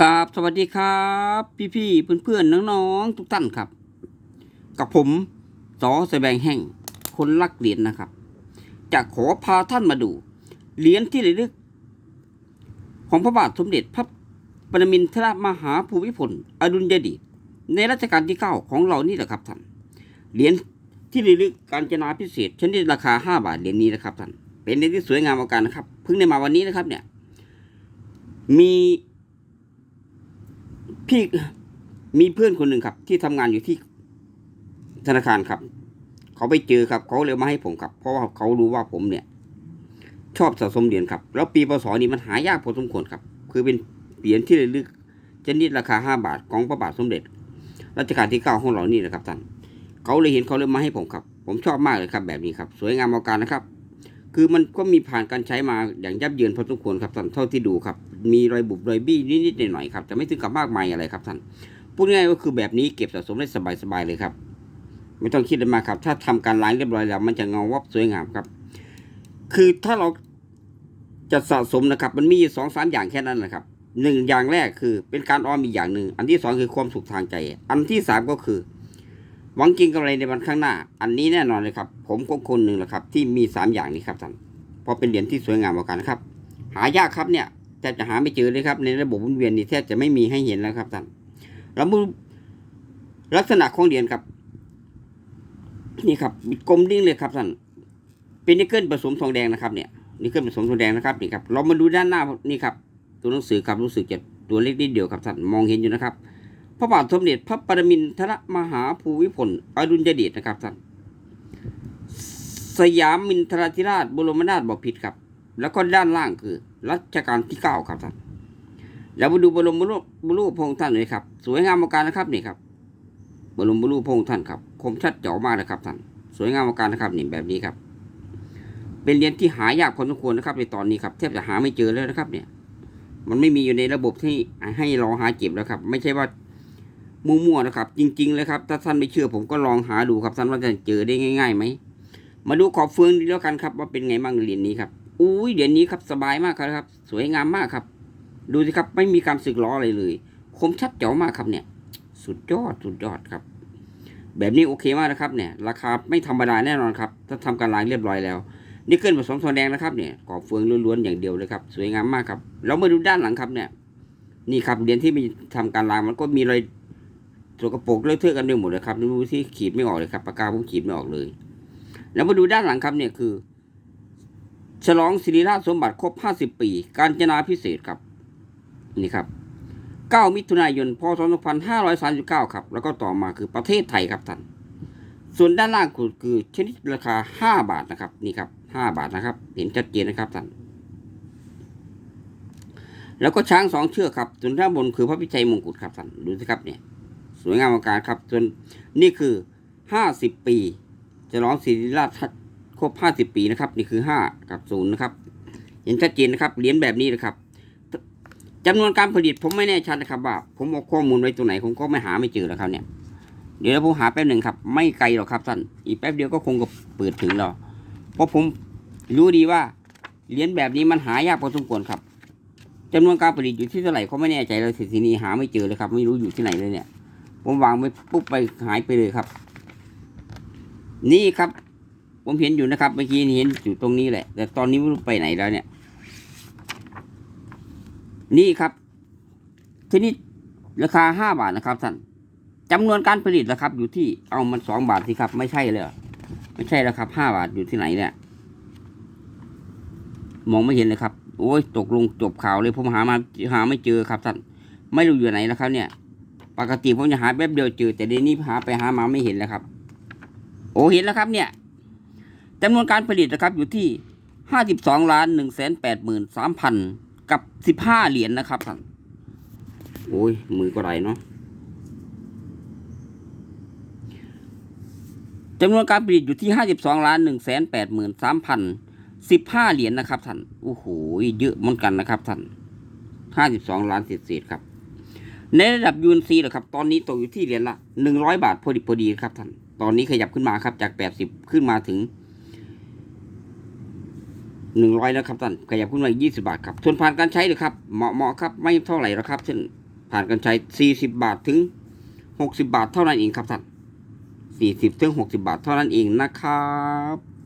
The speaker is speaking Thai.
กราบสวัสดีครับ พี่ๆเพื่อนๆน้องๆทุกท่านครับ กับผมสอสแสบงแห่งคนรักเหรียญนะครับ จะขอพาท่านมาดูเหรียญที่ระลึก ของพระบาทสมเด็จพระปรมินทรมหาภูมิพลอดุลยเดชในรัชกาลที่เก้าของเรานี่แหละครับท่านเหรียญที่ระลึกการจนาพิเศษชนิดราคาห้าบาทเหรียญนี้นะครับท่านเป็นเหรียญที่สวยงามอาการนะครับเพิ่งได้มาวันนี้นะครับเนี่ย มีพี่มีเพื่อนคนหนึ่งครับ ที่ทำงานอยู่ที่ธนาคารครับ เขาไปเจอครับ เขาเลยมาให้ผมครับ เพราะว่าเขารู้ว่าผมเนี่ย ชอบสะสมเหรียญครับ แล้วปีพศนี้มันหายากพอสมควรครับ คือเป็นเหรียญที่ระลึกชนิดราคาห้าบาทของพระบาทสมเด็จรัชกาลที่เก้าของเรานี่นะครับท่านเขาเลยเห็นเขาเลยมาให้ผมครับ ผมชอบมากเลยครับ แบบนี้ครับ สวยงามเอาการนะครับ คือมันก็มีผ่านการใช้มาอย่างยับเยินพอสมควรครับท่านเท่าที่ดูครับ มีรอยบุบรอยบี้นิดๆหน่อยๆครับแต่ไม่ถึงกับมากมายอะไรครับท่านพูดง่ายก็คือแบบนี้เก็บสะสมได้สบายๆเลยครับ ไม่ต้องคิดอะไรมากครับ ถ้าทำการล้างเรียบร้อยแล้ว มันจะเงาวับสวยงามครับ คือถ้าเราจะสะสมนะครับ มันมีอยู่สองสามอย่างแค่นั้นแหละครับหนึ่งอย่างแรกคือเป็นการออมอีกอย่างหนึ่งอันที่สองคือความสุขทางใจ อันที่สามก็คือ หวังกินกำไรในวันข้างหน้า อันนี้แน่นอนเลยครับ ผมก็คนหนึ่งแหละครับ ที่มีสามอย่างนี้ครับท่านเพราะเป็นเหรียญที่สวยงามเหมือนกันนะครับ หายากครับเนี่ย แทบจะหาไม่เจอเลยครับ ในระบบหมุนเวียนนี่แทบจะไม่มีให้เห็นแล้วครับท่านแล้วมาดูลักษณะของเหรียญครับ นี่ครับกลมดิ้งเลยครับท่านเป็นนิกเกิลผสมทองแดงนะครับเนี่ยนิกเกิลผสมทองแดงนะครับนี่ครับเรามาดูด้านหน้านี่ครับ ตัวหนังสือครับรู้สึกจะตัวเล็กนิดเดียวครับท่านมองเห็นอยู่นะครับพระบาทสมเด็จพระปรมินทรมหาภูมิพลอดุลยเดชนะครับท่านสยามมินทราธิราชบรมนาถบพิตรครับ แล้วก็ด้านล่างคือ รัชกาลที่เก้าครับท่านแล้วมาดูบรมรูปบรมรูปพงค์ท่านเลยครับ สวยงามเอาการนะครับนี่ครับบรมรูปพงค์ท่านครับคมชัดเจ๋อมากนะครับท่านสวยงามเอาการนะครับนี่แบบนี้ครับ เป็นเหรียญที่หายากพอสมควรนะครับ ในตอนนี้ครับแทบจะหาไม่เจอแล้วนะครับ เนี่ย มันไม่มีอยู่ในระบบที่ให้เราหาเก็บแล้วครับ ไม่ใช่ว่ามั่วๆนะครับ จริง ๆ เลยครับ ถ้าท่านไม่เชื่อผมก็ลองหาดูครับท่านว่าจะเจอได้ง่ายๆไหมมาดูขอบเฟืองดีแล้วกันครับ ว่าเป็นไงบ้างเหรียญนี้ครับ อุ้ยเหรียญนี้ครับสบายมากครับ สวยงามมากครับ ดูสิครับไม่มีการสึกล้ออะไรเลย คมชัดเจ๋วมากครับเนี่ย สุดยอดสุดยอดครับ แบบนี้โอเคมากนะครับเนี่ย ราคาไม่ธรรมดาแน่นอนครับ ถ้าทำการล้างเรียบร้อยแล้วนี่เกินผสมทองแดงนะครับเนี่ยขอบเฟืองล้วนๆอย่างเดียวเลยครับ สวยงามมากครับแล้วมาดูด้านหลังครับเนี่ย นี่ครับเหรียญที่มีทำการล้างมันก็มีรอยสกปรกเลอะเทอะกันไปหมดเลยครับดูที่ขีดไม่ออกเลยครับปากกาผมขีดไม่ออกเลย แล้วมาดูด้านหลังครับเนี่ยคือ ฉลองศิริราชสมบัติครบ 50 ปี การจนาพิเศษครับ นี่ครับ 9 มิถุนายน พศ 2539 ครับ แล้วก็ต่อมาคือประเทศไทยครับท่าน ส่วนด้านล่างคือคือชนิดราคา 5 บาทนะครับ นี่ครับ 5 บาทนะครับ เห็นชัดเจนนะครับท่าน แล้วก็ช้างสองเชือกครับ ส่วนด้านบนคือพระพิชัยมงกุฎครับท่าน ดูสิครับเนี่ย สวยงามอลังการครับ ส่วนนี่คือ 50 ปีฉลองศิริราช ครบ 50 ปีนะครับ นี่คือ 5 กับ0นะครับเห็นชัดเจนนะครับเหรียญแบบนี้นะครับจำนวนการผลิตผมไม่แน่ชัดนะครับว่า ผมเอาข้อมูลไว้ตรงไหนผมก็ไม่หาไม่เจอแล้วครับเนี่ย เดี๋ยวผมหาแป๊บหนึ่งครับ ไม่ไกลหรอกครับท่านอีกแป๊บเดียวก็คงก็เปิดถึงแล้วเพราะผมรู้ดีว่าเหรียญแบบนี้มันหายากพอสมควรครับจำนวนการผลิตอยู่ที่เท่าไหร่เขาไม่แน่ใจเลยทีนี้หาไม่เจอเลยครับ ไม่รู้อยู่ที่ไหนเลยเนี่ย ผมวางไว้ปุ๊บไปหายไปเลยครับ นี่ครับ ผมเห็นอยู่นะครับ เมื่อกี้เห็นอยู่ตรงนี้แหละ แต่ตอนนี้ไม่รู้ไปไหนแล้วเนี่ย นี่ครับทีนี้ราคาห้าบาทนะครับท่านจำนวนการผลิตนะครับ อยู่ที่เอามันสองบาทสิครับ ไม่ใช่เลยไม่ใช่แล้วครับห้าบาทอยู่ที่ไหนเนี่ยมองไม่เห็นเลยครับ โอ้ยตกลงจบข่าวเลยผมหามาหาไม่เจอครับท่านไม่รู้อยู่ไหนแล้วครับเนี่ย ปกติผมจะหาแป๊บเดียวเจอ แต่เดี๋ยวนี้หาไปหามาไม่เห็นแล้วครับ โอ้เห็นแล้วครับเนี่ย จำนวนการผลิตนะครับอยู่ที่ห้าสิบสองล้านหนึ่งแสนแปดหมื่นสามพันกับสิบห้าเหรียญนะครับท่านโอ้ย มือก็ไรเนาะจำนวนการผลิตอยู่ที่ห้าสิบสองล้านหนึ่งแสนแปดหมื่นสามพันสิบห้าเหรียญนะครับท่านโอ้โหเยอะเหมือนกันนะครับท่านห้าสิบสองล้านเศษๆครับในระดับยูนซีเหรอครับ ตอนนี้ตกอยู่ที่เหรียญละหนึ่งร้อยบาทพอดีพอดีครับท่าน ตอนนี้ขยับขึ้นมาครับจากแปดสิบขึ้นมาถึง หนึ่งร้อยแล้วครับท่านขยับขึ้นมายี่สิบาทครับส่วนผ่านการใช้เลยครับเหมาะเหมาะครับไม่เท่าไหร่แล้วครับเช่นผ่านการใช้สี่สิบาทถึงหกสิบาทเท่านั้นเองครับท่านสี่สิบถึงหกสิบาทเท่านั้นเองนะครับ